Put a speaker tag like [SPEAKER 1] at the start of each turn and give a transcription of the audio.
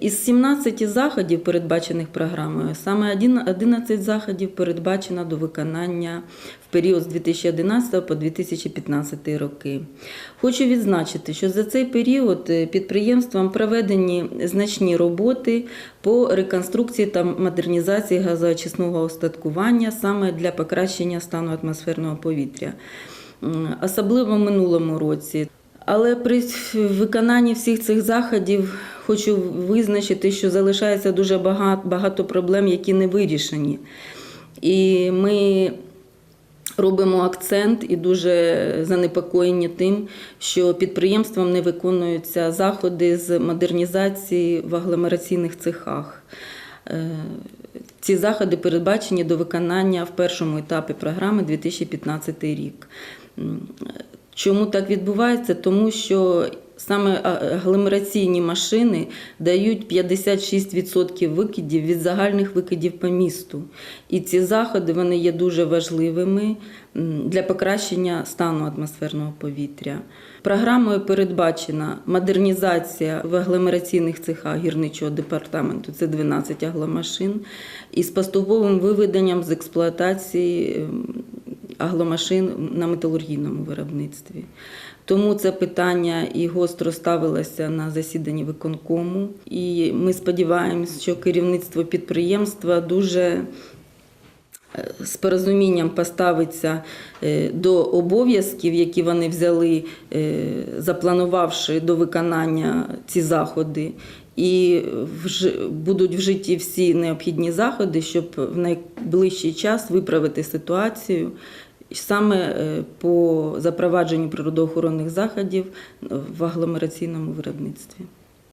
[SPEAKER 1] Із 17 заходів, передбачених програмою, саме один- 11 заходів передбачено до виконання в період з 2011 по 2015 роки. Хочу відзначити, що за цей період е, підприємством проведені значні роботи по реконструкції та модернізації газоочисного остаткування саме для покращення стану атмосферного повітря. Особливо в минулому році але при виконанні всіх цих заходів хочу визначити, що залишається дуже багато, багато проблем, які не вирішені. І ми робимо акцент і дуже занепокоєні тим, що підприємством не виконуються заходи з модернізації в агломераційних цехах. Е, Ці заходи передбачені до виконання в першому етапі програми 2015 рік. Чому так відбувається? Тому що саме агломераційні машини дають 56% викидів від загальних викидів по місту. І ці заходи вони є дуже важливими для покращення стану атмосферного повітря. Програмою передбачена модернізація в агломераційних цехах гірничого департаменту, це 12 агломашин, і з поступовим виведенням з експлуатації агломашин на металургійному виробництві. Тому це питання і гостро ставилося на засіданні виконкому. І ми сподіваємось, що керівництво підприємства дуже з порозумінням поставиться е, до обов'язків, які вони взяли, е, запланувавши до виконання ці заходи. І будуть вжиті всі необхідні заходи, щоб в найближчий час виправити ситуацію саме е, по запровадженню природоохоронних заходів в агломераційному виробництві.